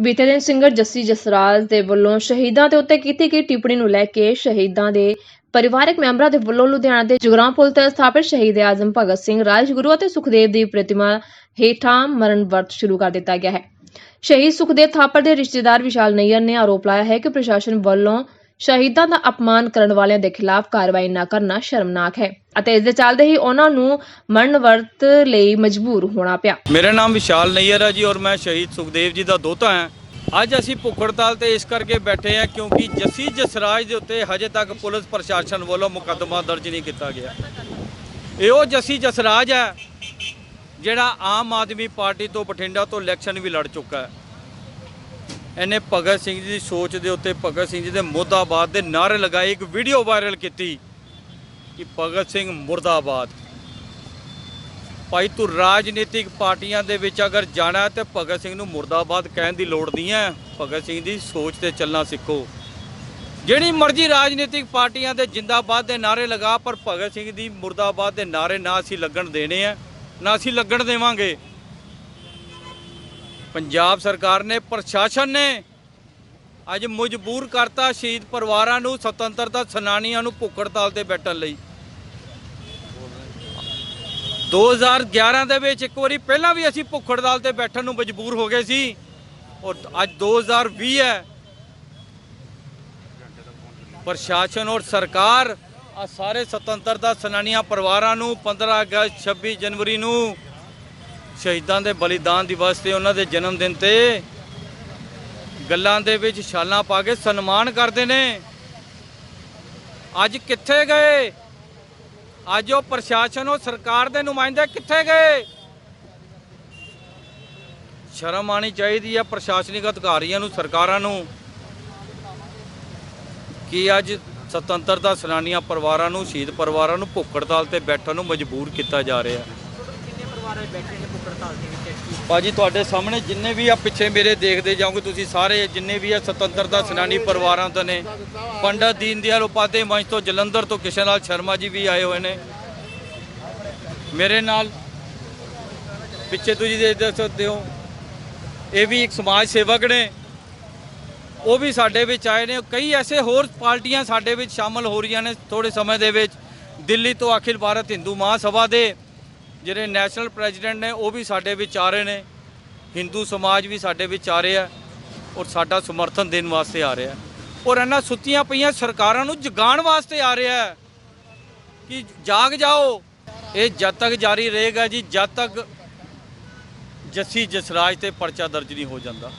ਬੀਤੇ ਦਿਨ ਸਿੰਗਰ ਜੱਸੀ ਜਸਰਾਜ ਦੇ ਵੱਲੋਂ ਸ਼ਹੀਦਾਂ ਦੇ ਉੱਤੇ ਕੀਤੀ ਗਈ ਟਿੱਪਣੀ ਨੂੰ ਲੈ ਕੇ ਸ਼ਹੀਦਾਂ ਦੇ ਪਰਿਵਾਰਕ ਮੈਂਬਰਾਂ ਦੇ ਵੱਲੋਂ ਲੁਧਿਆਣਾ ਦੇ ਜੁਗਰਾਮ ਪੁਲ ਤੇ ਸਥਾਪਿਤ ਸ਼ਹੀਦ ਆਜ਼ਮ ਭਗਤ ਸਿੰਘ ਰਾਜਗੁਰੂ ਅਤੇ ਸੁਖਦੇਵ ਦੀ ਪ੍ਰਤਿਮਾ ਹੇਠਾਂ ਮਰਨ ਵਰਤ ਸ਼ੁਰੂ ਕਰ ਦਿੱਤਾ ਗਿਆ ਹੈ। ਸ਼ਹੀਦ ਸੁਖਦੇਵ ਥਾਪਰ ਦੇ ਰਿਸ਼ਤੇਦਾਰ ਵਿਸ਼ਾਲ ਨਈਅਰ ਨੇ ਆਰੋਪ ਲਾਇਆ ਹੈ ਕਿ ਪ੍ਰਸ਼ਾਸਨ ਵੱਲੋਂ ਸ਼ਹੀਦਾਂ ਦਾ ਅਪਮਾਨ ਕਰਨ ਵਾਲਿਆਂ ਦੇ ਖਿਲਾਫ ਕਾਰਵਾਈ ਨਾ ਕਰਨਾ ਸ਼ਰਮਨਾਕ ਹੈ ਅਤੇ ਇਸ ਦੇ ਚੱਲਦੇ ਹੀ ਉਹਨਾਂ ਨੂੰ ਮਰਨ ਵਰਤ ਲਈ ਮਜਬੂਰ ਹੋਣਾ ਪਿਆ। ਮੇਰਾ ਨਾਮ ਵਿਸ਼ਾਲ ਨਈਅਰ ਹੈ ਜੀ ਔਰ ਮੈਂ ਸ਼ਹੀਦ ਸੁਖਦੇਵ ਜੀ ਦਾ ਦੋਤਾ ਹਾਂ। ਅੱਜ ਅਸੀਂ ਭੁੱਖ ਤੇ ਇਸ ਕਰਕੇ ਬੈਠੇ ਹਾਂ ਕਿਉਂਕਿ ਜੱਸੀ ਜਸਰਾਜ ਦੇ ਉੱਤੇ ਹਜੇ ਤੱਕ ਪੁਲਿਸ ਪ੍ਰਸ਼ਾਸਨ ਵੱਲੋਂ ਮੁਕੱਦਮਾ ਦਰਜ ਨਹੀਂ ਕੀਤਾ ਗਿਆ। ਇਹ ਉਹ ਜੱਸੀ ਜਸਰਾਜ ਹੈ ਜਿਹੜਾ ਆਮ ਆਦਮੀ ਪਾਰਟੀ ਤੋਂ ਬਠਿੰਡਾ ਤੋਂ ਇਲੈਕਸ਼ਨ ਵੀ ਲੜ ਚੁੱਕਾ ਹੈ। ਇਹਨੇ ਭਗਤ ਸਿੰਘ ਜੀ ਦੀ ਸੋਚ ਦੇ ਉੱਤੇ ਭਗਤ ਸਿੰਘ ਜੀ ਦੇ ਮੁਰਦਾਬਾਦ ਦੇ ਨਾਅਰੇ ਲਗਾਏ, ਇੱਕ ਵੀਡੀਓ ਵਾਇਰਲ ਕੀਤੀ ਕਿ ਭਗਤ ਸਿੰਘ ਮੁਰਦਾਬਾਦ। ਭਾਈ ਤੂੰ ਰਾਜਨੀਤਿਕ ਪਾਰਟੀਆਂ ਦੇ ਵਿੱਚ ਅਗਰ ਜਾਣਾ ਹੈ ਤੇ ਭਗਤ ਸਿੰਘ ਨੂੰ ਮੁਰਦਾਬਾਦ ਕਹਿਣ ਦੀ ਲੋੜ ਨਹੀਂ ਹੈ। ਭਗਤ ਸਿੰਘ ਦੀ ਸੋਚ ਤੇ ਚੱਲਣਾ ਸਿੱਖੋ। ਜਿਹੜੀ ਮਰਜ਼ੀ ਰਾਜਨੀਤਿਕ ਪਾਰਟੀਆਂ ਦੇ ਜਿੰਦਾਬਾਦ ਦੇ ਨਾਰੇ ਲਗਾ, ਪਰ ਭਗਤ ਸਿੰਘ ਦੀ ਮੁਰਦਾਬਾਦ ਦੇ ਨਾਰੇ ਨਾ ਅਸੀਂ ਲੱਗਣ ਦੇਣੇ ਆ ਨਾ ਅਸੀਂ ਲੱਗਣ ਦੇਵਾਂਗੇ। ਪੰਜਾਬ ਸਰਕਾਰ ਨੇ, ਪ੍ਰਸ਼ਾਸਨ ਨੇ ਅੱਜ ਮਜਬੂਰ ਕਰਤਾ ਸ਼ਹੀਦ ਪਰਿਵਾਰਾਂ ਨੂੰ ਸੁਤੰਤਰਤਾ ਸੈਨਾਨੀਆਂ ਨੂੰ ਭੁੱਖ ਹੜਤਾਲ ਤੇ ਬੈਠਣ ਲਈ। 2011 ਦੇ ਵਿੱਚ ਇੱਕ ਵਾਰੀ ਪਹਿਲਾਂ ਵੀ ਅਸੀਂ ਭੁੱਖ ਹੜਤਾਲ ਤੇ ਬੈਠਣ ਨੂੰ ਮਜਬੂਰ ਹੋ ਗਏ ਸੀ। ਔਰ ਅੱਜ 2020 ਹੈ। ਪ੍ਰਸ਼ਾਸਨ ਔਰ ਸਰਕਾਰ ਆ ਸਾਰੇ ਸੁਤੰਤਰਤਾ ਸੈਨਾਨੀਆਂ ਪਰਿਵਾਰਾਂ ਨੂੰ 15 ਅਗਸਤ 26 ਜਨਵਰੀ ਨੂੰ ਸ਼ਹੀਦਾਂ ਦੇ ਬਲੀਦਾਨ ਦਿਵਸ ਤੇ ਉਹਨਾਂ ਦੇ ਜਨਮ ਦਿਨ ਤੇ ਗੱਲਾਂ ਦੇ ਵਿੱਚ ਛਾਲਾਂ ਪਾ ਕੇ ਸਨਮਾਨ ਕਰਦੇ ਨੇ। ਅੱਜ ਕਿੱਥੇ ਗਏ? ਅੱਜ ਉਹ ਪ੍ਰਸ਼ਾਸਨ, ਉਹ ਸਰਕਾਰ ਦੇ ਨੁਮਾਇੰਦੇ ਕਿੱਥੇ ਗਏ? ਸ਼ਰਮ ਆਣੀ ਚਾਹੀਦੀ ਹੈ ਪ੍ਰਸ਼ਾਸਨਿਕ ਅਧਿਕਾਰੀਆਂ ਨੂੰ, ਸਰਕਾਰਾਂ ਨੂੰ ਕਿ ਅੱਜ ਸੁਤੰਤਰਤਾ ਸੈਨਾਨੀਆਂ ਪਰਿਵਾਰਾਂ ਨੂੰ, ਸ਼ਹੀਦ ਪਰਿਵਾਰਾਂ ਨੂੰ ਭੁੱਖ ਹੜਤਾਲ ਤੇ ਬੈਠਣ ਨੂੰ ਮਜਬੂਰ ਕੀਤਾ ਜਾ ਰਿਹਾ। ਹੈ ਭਾਜੀ, ਤੁਹਾਡੇ ਸਾਹਮਣੇ ਜਿੰਨੇ ਵੀ ਆ ਪਿੱਛੇ ਮੇਰੇ ਦੇਖਦੇ ਜਾਓਗੇ ਤੁਸੀਂ ਸਾਰੇ, ਜਿੰਨੇ ਵੀ ਆ ਸੁਤੰਤਰਤਾ ਸੈਨਾਨੀ ਪਰਿਵਾਰਾਂ ਤੋਂ ਨੇ, ਪੰਡਤ ਦੀਨ ਦਿਆਲ ਉਪਾਧਿਆਏ ਮੰਚ ਤੋਂ ਜਲੰਧਰ ਤੋਂ ਕਿਸ਼ਨ ਲਾਲ ਸ਼ਰਮਾ ਜੀ ਵੀ ਆਏ ਹੋਏ ਨੇ। ਮੇਰੇ ਨਾਲ ਪਿੱਛੇ ਤੁਸੀਂ ਦੇਖ ਦੇਖ ਸਕਦੇ ਹੋ, ਇਹ ਵੀ ਇੱਕ ਸਮਾਜ ਸੇਵਕ ਨੇ। ਉਹ ਵੀ ਸਾਡੇ ਵਿੱਚ ਆਏ ਨੇ, ਕਈ ਐਸੇ ਹੋਰ ਪਾਰਟੀਆਂ ਸਾਡੇ ਵਿੱਚ ਸ਼ਾਮਲ ਹੋ ਰਹੀਆਂ ਨੇ ਥੋੜੇ ਸਮੇਂ ਦੇ ਵਿੱਚ, ਦਿੱਲੀ ਤੋਂ ਅਖਿਲ ਭਾਰਤ ਹਿੰਦੂ ਮਹਾਸਭਾ ਦੇ ਜਿਹੜੇ ਨੈਸ਼ਨਲ ਪ੍ਰੈਜ਼ੀਡੈਂਟ ਨੇ, ਉਹ ਵੀ ਸਾਡੇ ਵਿੱਚ ਆ ਰਹੇ ਨੇ। ਹਿੰਦੂ ਸਮਾਜ ਵੀ ਸਾਡੇ ਵਿੱਚ ਆ ਰਿਹਾ ਔਰ ਸਾਡਾ ਸਮਰਥਨ ਦੇਣ ਵਾਸਤੇ ਆ ਰਿਹਾ ਔਰ ਇਹਨਾਂ ਸੁੱਤੀਆਂ ਪਈਆਂ ਸਰਕਾਰਾਂ ਨੂੰ ਜਗਾਉਣ ਵਾਸਤੇ ਆ ਰਿਹਾ ਕਿ ਜਾਗ ਜਾਓ। ਇਹ ਜਦ ਤੱਕ ਜਾਰੀ ਰਹੇਗਾ ਜੀ, ਜਦ ਤੱਕ ਜੱਸੀ ਜਸਰਾਜ ਤੇ ਪਰਚਾ ਦਰਜ ਨਹੀਂ ਹੋ ਜਾਂਦਾ।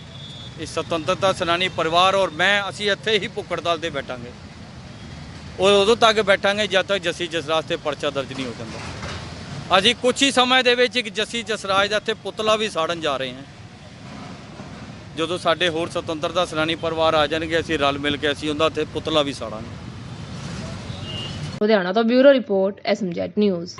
ਇਹ ਸੁਤੰਤਰਤਾ ਸੈਨਾਨੀ ਪਰਿਵਾਰ ਔਰ ਮੈਂ, ਅਸੀਂ ਇੱਥੇ ਹੀ ਭੁੱਖ ਤੇ ਬੈਠਾਂਗੇ। ਔਰ ਉਦੋਂ ਤੱਕ ਬੈਠਾਂਗੇ ਜਦ ਤੱਕ ਜੱਸੀ ਜਸਰਾਜ ਤੇ ਪਰਚਾ ਦਰਜ ਨਹੀਂ ਹੋ ਜਾਂਦਾ। ਅਸੀਂ ਕੁਝ ਹੀ ਸਮੇਂ ਦੇ ਵਿੱਚ ਇੱਕ ਜੱਸੀ ਜਸਰਾਜ ਦਾ ਇੱਥੇ ਪੁਤਲਾ ਵੀ ਸਾੜਨ ਜਾ ਰਹੇ ਹਾਂ। ਜਦੋਂ ਸਾਡੇ ਹੋਰ ਸੁਤੰਤਰਤਾ ਸੈਨਾਨੀ ਪਰਿਵਾਰ ਆ ਜਾਣਗੇ, ਅਸੀਂ ਰਲ ਮਿਲ ਕੇ ਅਸੀਂ ਉਹਦਾ ਇੱਥੇ ਪੁਤਲਾ ਵੀ ਸਾੜਾਂਗੇ। ਲੁਧਿਆਣਾ ਤੋਂ ਬਿਊਰੋ ਰਿਪੋਰਟ, ਐਸਐਮਜੈਡ ਨਿਊਜ਼।